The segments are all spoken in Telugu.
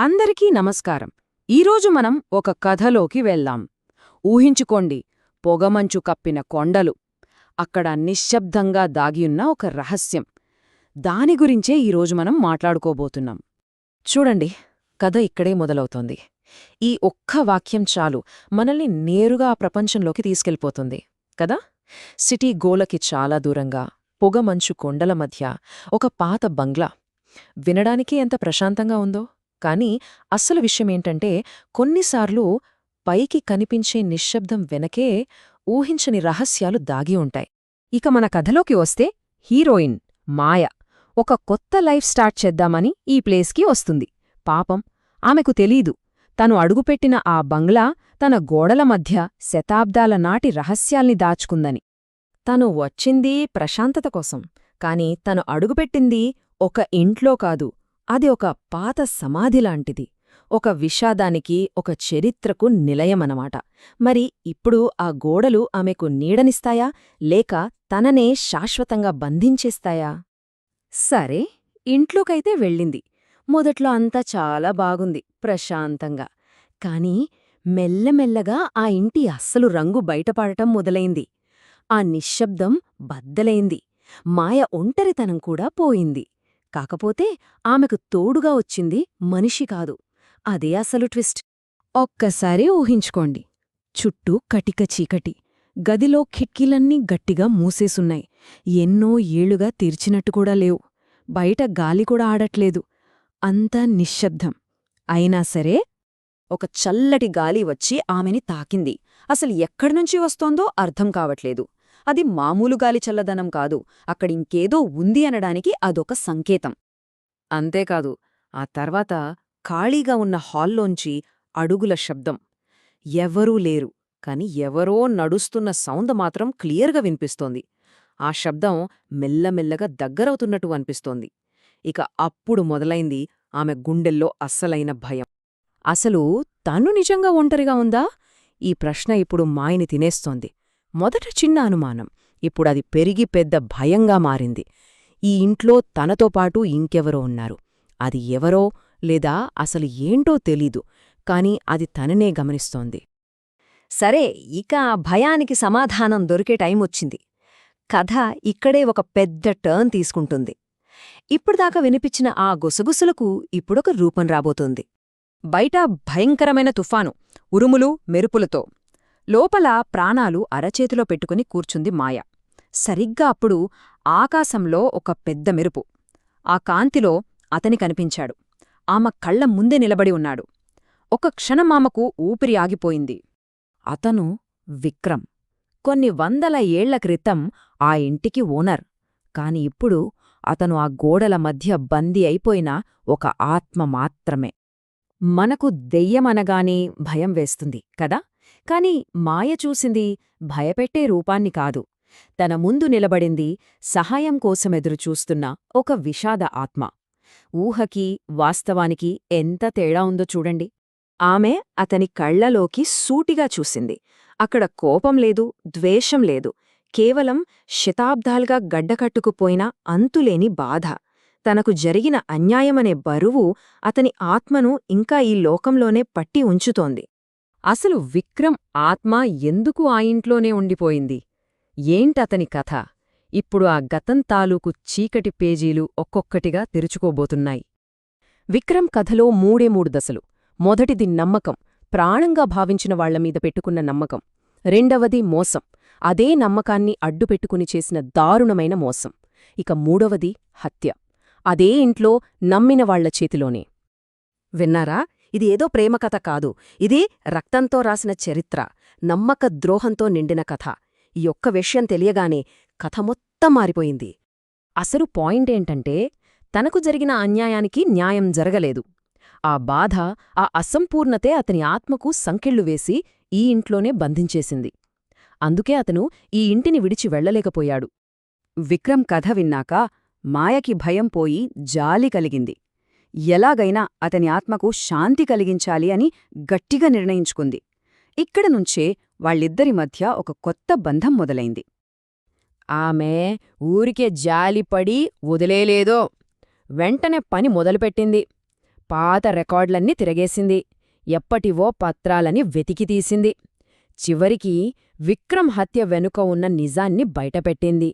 అందరికీ నమస్కారం. ఈరోజు మనం ఒక కథలోకి వెళ్దాం. ఊహించుకోండి పొగమంచు కప్పిన కొండలు. అక్కడ నిశ్శబ్దంగా దాగియున్న ఒక రహస్యం. దాని గురించే ఈరోజు మనం మాట్లాడుకోబోతున్నాం. చూడండి కథ ఇక్కడే మొదలవుతోంది. ఈ ఒక్క వాక్యం చాలు మనల్ని నేరుగా ఆ ప్రపంచంలోకి తీసుకెళ్ళిపోతుంది కదా? సిటీ గోలకి చాలా దూరంగా పొగమంచు కొండల మధ్య ఒక పాత బంగ్లా. వినడానికి ఎంత ప్రశాంతంగా ఉందో? కానీ అస్సలు విషయమేంటంటే కొన్నిసార్లు పైకి కనిపించే నిశ్శబ్దం వెనకే ఊహించని రహస్యాలు దాగి ఉంటాయి. ఇక మన కథలోకి వస్తే హీరోయిన్ మాయ ఒక కొత్త లైఫ్ స్టార్ట్ చేద్దామని ఈ ప్లేస్కి వస్తుంది. పాపం ఆమెకు తెలీదు. తను అడుగుపెట్టిన ఆ బంగ్లా తన గోడల మధ్య శతాబ్దాల నాటి రహస్యాల్ని దాచుకుందని. తను వచ్చింది ప్రశాంతత కోసం కాని తను అడుగుపెట్టింది ఒక ఇంట్లో కాదు అది ఒక పాత సమాధిలాంటిది. ఒక విషాదానికి ఒక చరిత్రకు నిలయమనమాట. మరి ఇప్పుడు ఆ గోడలు ఆమెకు నీడనిస్తాయా? లేక తననే శాశ్వతంగా బంధించేస్తాయా? సరే ఇంట్లోకైతే వెళ్ళింది. మొదట్లో అంతా చాలా బాగుంది ప్రశాంతంగా. కాని మెల్లమెల్లగా ఆ ఇంటి అస్సలు రంగు బయటపడటం మొదలైంది. ఆ నిశ్శబ్దం బద్దలైంది. మాయ ఒంటరితనం కూడా పోయింది. కాకపోతే ఆమెకు తోడుగా వచ్చింది మనిషి కాదు. అదే అసలు ట్విస్ట్. ఒక్కసారి ఊహించుకోండి. చుట్టూ కటిక చీకటి. గదిలో కిటికీలన్నీ గట్టిగా మూసేసున్నాయి. ఎన్నో ఏళ్ళుగా తెరిచినట్టుకూడా లేవు. బయట గాలి కూడా ఆడట్లేదు. అంతా నిశ్శబ్దం. అయినా సరే ఒక చల్లటి గాలి వచ్చి ఆమెని తాకింది. అసలు ఎక్కడ్నుంచి వస్తోందో అర్థం కావట్లేదు. అది మామూలు గాలి చల్లదనం కాదు అక్కడింకేదో ఉంది అనడానికి అదొక సంకేతం. అంతేకాదు ఆ తర్వాత ఖాళీగా ఉన్న హాల్లోంచి అడుగుల శబ్దం. ఎవరూ లేరు కాని ఎవరో నడుస్తున్న సౌండ్ మాత్రం క్లియర్గా వినిపిస్తోంది. ఆ శబ్దం మెల్లమెల్లగా దగ్గరవుతున్నట్టు అనిపిస్తోంది. ఇక అప్పుడు మొదలైంది ఆమె గుండెల్లో అస్సలైన భయం. అసలు తను నిజంగా ఒంటరిగా ఉందా? ఈ ప్రశ్న ఇప్పుడు మాయని తినేస్తోంది. మొదట చిన్న అనుమానం. ఇప్పుడది పెరిగి పెద్ద భయంగా మారింది. ఈ ఇంట్లో తనతో పాటు ఇంకెవరో ఉన్నారు. అది ఎవరో లేదా అసలు ఏంటో తెలీదు కాని అది తననే గమనిస్తోంది. సరే ఇక ఆ భయానికి సమాధానం దొరికే టైమొచ్చింది. కథ ఇక్కడే ఒక పెద్ద టర్న్ తీసుకుంటుంది. ఇప్పుడుదాకా వినిపించిన ఆ గుసగుసలకు ఇప్పుడొక రూపం రాబోతోంది. బయట భయంకరమైన తుఫాను ఉరుములు మెరుపులతో. లోపల ప్రాణాలు అరచేతిలో పెట్టుకుని కూర్చుంది మాయ. సరిగ్గా అప్పుడు ఆకాశంలో ఒక పెద్ద మెరుపు. ఆ కాంతిలో అతని కనిపించాడు. ఆమె కళ్ళ ముందే నిలబడి ఉన్నాడు. ఒక క్షణమామకు ఊపిరి ఆగిపోయింది. అతను విక్రమ్. కొన్ని వందల ఏళ్ళ క్రితం ఆ ఇంటికి ఓనర్. కాని ఇప్పుడు అతను ఆ గోడల మధ్య బందీ అయిపోయిన ఒక ఆత్మ మాత్రమే. మనకు దెయ్యమనగానే భయం వేస్తుంది కదా? కాని మాయ చూసింది భయపెట్టే రూపాన్ని కాదు. తన ముందు నిలబడింది సహాయం కోసమెదురుచూస్తున్న ఒక విషాద ఆత్మ. ఊహకి వాస్తవానికి ఎంత తేడా ఉందో చూడండి. ఆమె అతని కళ్ళలోకి సూటిగా చూసింది. అక్కడ కోపం లేదు ద్వేషం లేదు. కేవలం శతాబ్దాలుగా గడ్డకట్టుకుపోయిన అంతులేని బాధ. తనకు జరిగిన అన్యాయమనే బరువు అతని ఆత్మను ఇంకా ఈ లోకంలోనే పట్టి ఉంచుతోంది. అసలు విక్రమ్ ఆత్మ ఎందుకు ఆ ఇంట్లోనే ఉండిపోయింది? ఏంటతని కథ? ఇప్పుడు ఆ గతం తాలూకు చీకటి పేజీలు ఒక్కొక్కటిగా తెరుచుకోబోతున్నాయి. విక్రమ్ కథలో మూడే మూడు దశలు. మొదటిది నమ్మకం. ప్రాణంగా భావించిన వాళ్ళమీద పెట్టుకున్న నమ్మకం. రెండవది మోసం. అదే నమ్మకాన్ని అడ్డుపెట్టుకుని చేసిన దారుణమైన మోసం. ఇక మూడవది హత్య. అదే ఇంట్లో నమ్మిన వాళ్ళ చేతిలోనే. విన్నారా? ఇది ఏదో ప్రేమకథ కాదు. ఇది రక్తంతో రాసిన చరిత్ర నమ్మక ద్రోహంతో నిండిన కథ. ఈ ఒక్క విషయం తెలియగానే కథ మొత్తం మారిపోయింది. అసలు పాయింటేంటంటే తనకు జరిగిన అన్యాయానికి న్యాయం జరగలేదు. ఆ బాధ ఆ అసంపూర్ణతే అతని ఆత్మకు సంకెళ్ళు వేసి ఈ ఇంట్లోనే బంధించేసింది. అందుకే అతను ఈ ఇంటిని విడిచి వెళ్ళలేకపోయాడు విక్రమ్ కథ విన్నాక మాయకి భయం పోయి జాలి కలిగింది. ఎలాగైనా అతని ఆత్మకు శాంతి కలిగించాలి అని గట్టిగా నిర్ణయించుకుంది. ఇక్కడ నుంచే వాళ్ళిద్దరి మధ్య ఒక కొత్త బంధం మొదలైంది. ఆమె ఊరికే జాలిపడి వదిలేలేదో వెంటనే పని మొదలుపెట్టింది. పాత రికార్డులన్నీ తిరగేసింది. ఎప్పటివో పత్రాలని వెతికితీసింది చివరికి విక్రమ్ హత్య వెనుక ఉన్న నిజాన్ని బయటపెట్టింది.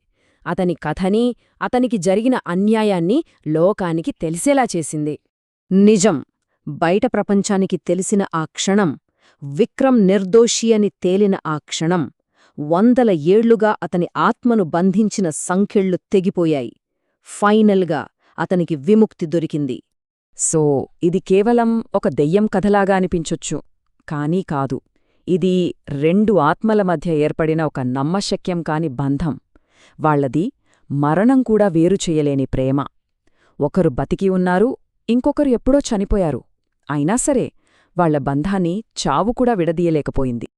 అతని కథని అతనికి జరిగిన అన్యాయాన్ని లోకానికి తెలిసేలా చేసింది. నిజం బయట ప్రపంచానికి తెలిసిన ఆ క్షణం విక్రమ్ నిర్దోషి అని తేలిన ఆ క్షణం వందల ఏళ్ళుగా అతని ఆత్మను బంధించిన సంఖ్యళ్ళు తెగిపోయాయి. ఫైనల్గా అతనికి విముక్తి దొరికింది. సో ఇది కేవలం ఒక దెయ్యం కథలాగా అనిపించొచ్చు. కానీ కాదు ఇది రెండు ఆత్మల మధ్య ఏర్పడిన ఒక నమ్మశక్యం కాని బంధం. వాళ్ళది మరణం కూడా వేరు చెయ్యలేని ప్రేమ. ఒకరు బతికి ఉన్నారు ఇంకొకరు ఎప్పుడో చనిపోయారు. అయినా సరే వాళ్ళ బంధాన్ని చావు కూడా విడదీయలేకపోయింది.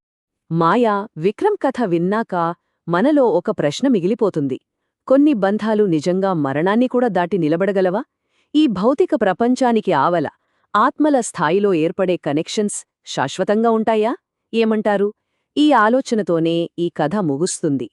మాయా విక్రమ్ కథ విన్నాక మనలో ఒక ప్రశ్న మిగిలిపోతుంది. కొన్ని బంధాలు నిజంగా మరణాన్ని కూడా దాటి నిలబడగలవా? ఈ భౌతిక ప్రపంచానికి ఆవల ఆత్మల స్థాయిలో ఏర్పడే కనెక్షన్స్ శాశ్వతంగా ఉంటాయా? ఏమంటారు? ఈ ఆలోచనతోనే ఈ కథ ముగుస్తుంది.